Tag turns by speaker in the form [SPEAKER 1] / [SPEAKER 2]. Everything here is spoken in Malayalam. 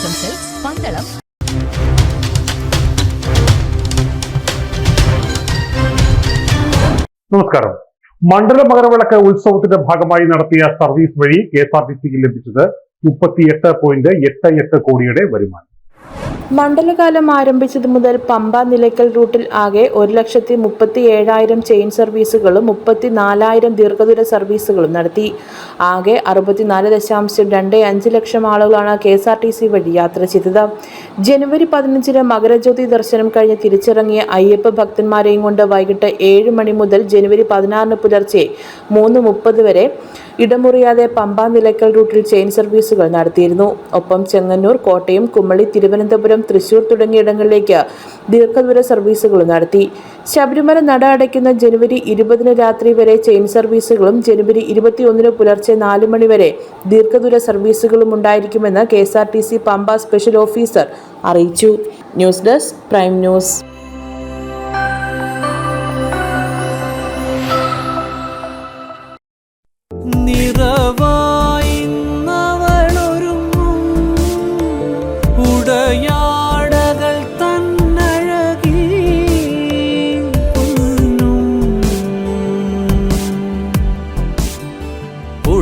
[SPEAKER 1] സിൽക്സ് പന്തളം.
[SPEAKER 2] നമസ്കാരം. മണ്ഡല മകരവിളക്ക് ഉത്സവത്തിന്റെ ഭാഗമായി നടത്തിയ സർവീസ് വഴി കെ എസ് ആർ ടി സിക്ക് ലഭിച്ചത് മുപ്പത്തിയെട്ട് പോയിന്റ് എട്ട് എട്ട് കോടിയുടെ വരുമാനം.
[SPEAKER 3] മണ്ഡലകാലം ആരംഭിച്ചത് മുതൽ പമ്പ നിലയ്ക്കൽ റൂട്ടിൽ ആകെ ഒരു ലക്ഷത്തി മുപ്പത്തി ഏഴായിരം ചെയിൻ സർവീസുകളും മുപ്പത്തി നാലായിരം ദീർഘദൂര സർവീസുകളും നടത്തി. ആകെ അറുപത്തിനാല് ദശാംശം രണ്ട് അഞ്ച് ലക്ഷം ആളുകളാണ് K S R T C വഴി യാത്ര ചെയ്തത്. ജനുവരി പതിനഞ്ചിന് മകരജ്യോതി ദർശനം കഴിഞ്ഞ് തിരിച്ചിറങ്ങിയ അയ്യപ്പ ഭക്തന്മാരെയും കൊണ്ട് വൈകിട്ട് ഏഴ് മണി മുതൽ ജനുവരി പതിനാറിന് പുലർച്ചെ മൂന്ന് മുപ്പത് വരെ ഇടമുറിയാതെ പമ്പ നിലയ്ക്കൽ റൂട്ടിൽ ചെയിൻ സർവീസുകൾ നടത്തിയിരുന്നു. ഒപ്പം ചെങ്ങന്നൂർ കോട്ടയം കുമ്മളി തിരുവനന്തപുരം തൃശൂർ തുടങ്ങിയിടങ്ങളിലേക്ക് ദീർഘദൂര സർവീസുകൾ നടത്തി. ശബരിമല നട അടയ്ക്കുന്ന ജനുവരി ഇരുപതിന് രാത്രി വരെ ചെയിൻ സർവീസുകളും ജനുവരി ഇരുപത്തിയൊന്നിന് പുലർച്ചെ നാല് മണി വരെ ദീർഘദൂര സർവീസുകളും ഉണ്ടായിരിക്കുമെന്ന് K S R T C Pamba special officer അറിയിച്ചു. News desk prime news.